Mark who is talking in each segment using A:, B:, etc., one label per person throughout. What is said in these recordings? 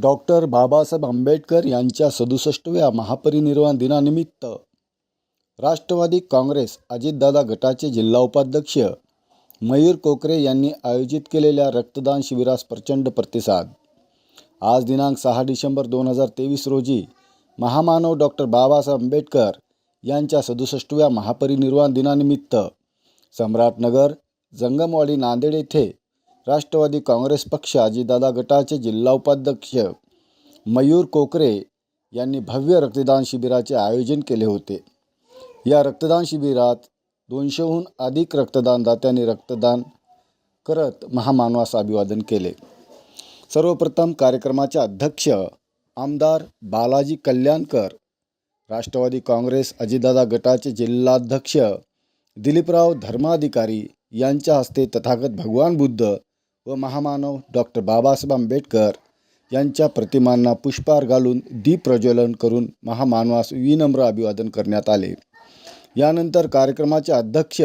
A: Doctor Babasaheb Ambedkar यांच्या सदुसष्टव्या महापरिनिर्वाण दिनानिमित्त राष्ट्रवादी काँग्रेस अजितदादा गटाचे जिल्हा उपाध्यक्ष मयूर कोकरे यांनी आयोजित केलेल्या रक्तदान शिबिरास प्रचंड प्रतिसाद. आज दिनांक सहा डिसेंबर दोन हजार तेवीस रोजी महामानव डॉक्टर बाबासाहेब आंबेडकर यांच्या सदुसष्टव्या महापरिनिर्वाण दिनानिमित्त सम्राटनगर जंगमवाडी नांदेड येथे राष्ट्रवादी काँग्रेस पक्ष अजितदादा गटाचे जिल्हा उपाध्यक्ष मयूर कोकरे यांनी भव्य रक्तदान शिबिराचे आयोजन केले होते. या रक्तदान शिबिरात दोनशेहून अधिक रक्तदानदात्यांनी रक्तदान करत महामानवास अभिवादन केले. सर्वप्रथम कार्यक्रमाचे अध्यक्ष आमदार बालाजी कल्याणकर राष्ट्रवादी काँग्रेस अजितदादा गटाचे जिल्हाध्यक्ष दिलीपराव धर्माधिकारी यांच्या हस्ते तथागत भगवान बुद्ध व महामानव डॉक्टर बाबासाहेब आंबेडकर यांच्या प्रतिमांना पुष्पहार घालून दीप प्रज्वलन करून महामानवास विनम्र अभिवादन करण्यात आले. यानंतर कार्यक्रमाचे अध्यक्ष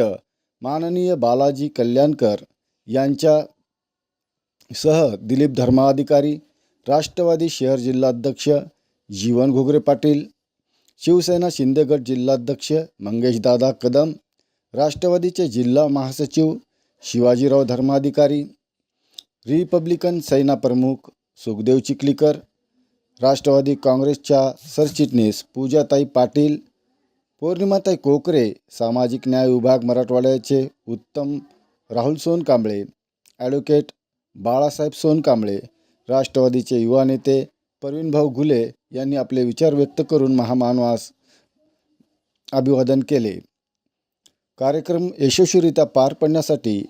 A: माननीय बालाजी कल्याणकर यांच्या सह दिलीप धर्माधिकारी राष्ट्रवादी शहर जिल्हाध्यक्ष जीवन घुगरे पाटील शिवसेना शिंदेगड जिल्हाध्यक्ष मंगेशदादा कदम राष्ट्रवादीचे जिल्हा महासचिव शिवाजीराव धर्माधिकारी रिपब्लिकन सेनाप्रमुख सुखदेव चिखलीकर राष्ट्रवादी काँग्रेसच्या सरचिटणीस पूजाताई पाटील पौर्णिमाताई कोकरे सामाजिक न्याय विभाग मराठवाड्याचे उत्तम राहुल सोनकांबळे ॲडव्होकेट बाळासाहेब सोनकांबळे राष्ट्रवादीचे युवा नेते प्रवीणभाऊ घुले यांनी आपले विचार व्यक्त करून महामानवास अभिवादन केले. कार्यक्रम यशस्वीरित्या पार पडण्यासाठी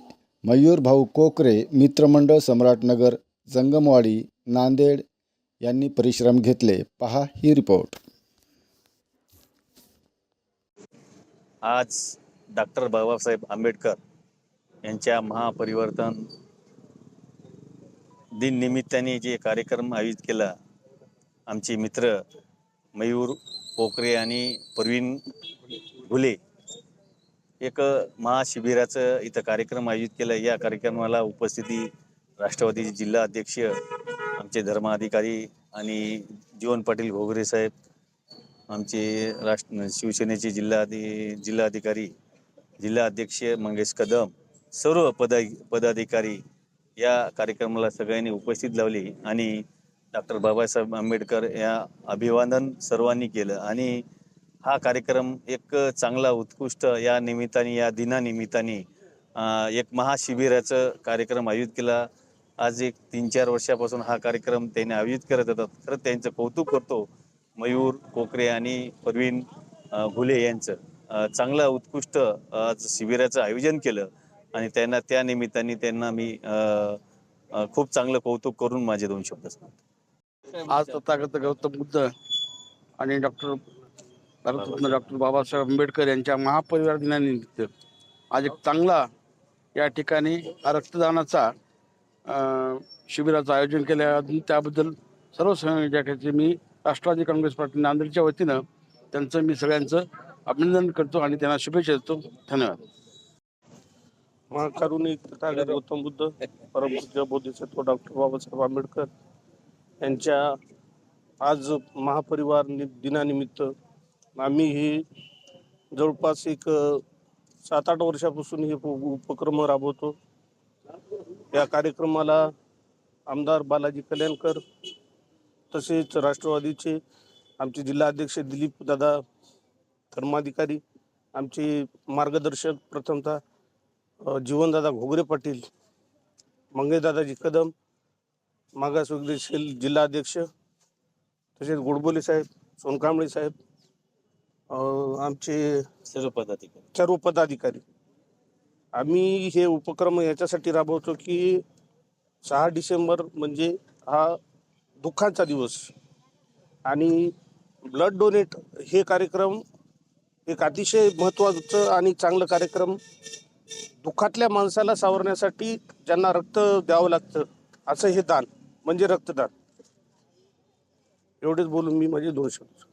A: मयूर भाऊ कोकरे मित्रमंडळ सम्राटनगर जंगमवाडी नांदेड यांनी परिश्रम घेतले. पहा ही रिपोर्ट.
B: आज डॉक्टर बाबासाहेब आंबेडकर यांच्या महापरिवर्तन दिन निमित्ताने जे कार्यक्रम आयोजित केला आमचे मित्र मयूर कोकरे आणि प्रवीण घुले एक महाशिबिराचं इथं कार्यक्रम आयोजित केला. या कार्यक्रमाला उपस्थिती राष्ट्रवादीचे जिल्हा अध्यक्ष आमचे धर्माधिकारी आणि जीवन पाटील घोगरे साहेब आमचे राष्ट्र शिवसेनेचे जिल्हाधि जिल्हाधिकारी जिल्हा अध्यक्ष मंगेश कदम सर्व पदा पदाधिकारी या कार्यक्रमाला सगळ्यांनी उपस्थित लावली आणि डॉक्टर बाबासाहेब आंबेडकर या अभिवादन सर्वांनी केलं. आणि हा कार्यक्रम एक चांगला उत्कृष्ट या निमित्ताने या दिनानिमित्ताने एक महाशिबिराचं कार्यक्रम आयोजित केला. आज एक तीन चार वर्षापासून हा कार्यक्रम त्यांनी आयोजित करत होतात खरं त्यांचं कौतुक करतो मयूर कोकरे आणि परवीन घुले यांचं. चांगला चांगलं उत्कृष्ट आज शिबिराचं आयोजन केलं आणि त्यांना त्या निमित्ताने त्यांना मी खूप चांगलं कौतुक करून माझे दोन शब्द सांगतो.
C: आज तथागत गौतम बुद्ध आणि डॉक्टर भारतरत्न डॉक्टर बाबासाहेब आंबेडकर यांच्या महापरिवार दिनानिमित्त आज एक चांगला या ठिकाणी रक्तदानाचा अं, शिबिराचं आयोजन केलं त्याबद्दल सर्व संयोजकांचे मी राष्ट्रवादी काँग्रेस पार्टी नांदेडच्या वतीनं त्यांचं मी सगळ्यांचं अभिनंदन करतो आणि त्यांना शुभेच्छा देतो. धन्यवाद.
D: महाकारुणी तथागत गौतम बुद्ध परमपूज्य बोधिसत्व डॉक्टर बाबासाहेब आंबेडकर यांच्या आज महापरिवार दिनानिमित्त आम्ही ही जवळपास एक सात आठ वर्षापासून हे उपक्रम राबवतो. या कार्यक्रमाला आमदार बालाजी कल्याणकर तसेच राष्ट्रवादीचे आमचे जिल्हाध्यक्ष दिलीप दादा धर्माधिकारी आमचे मार्गदर्शक प्रथमतः जीवनदादा घोगरे पाटील मंगेशदादाजी कदम मागासवर्गीय जिल्हाध्यक्ष तसेच गोडबोले साहेब सोनकांबळे साहेब अ, आमचे
B: सर्व पदाधिकारी.
D: सर्व पदाधिकारी. आम्ही हे उपक्रम याच्यासाठी राबवतो की सहा डिसेंबर म्हणजे हा दुःखाचा दिवस. आणि ब्लड डोनेट हे कार्यक्रम एक अतिशय महत्त्वाचं आणि चांगलं कार्यक्रम दुःखातल्या माणसाला सावरण्यासाठी ज्यांना रक्त द्यावं लागतं असं हे दान म्हणजे रक्तदान. एवढेच बोलून मी माझे दोन शब्द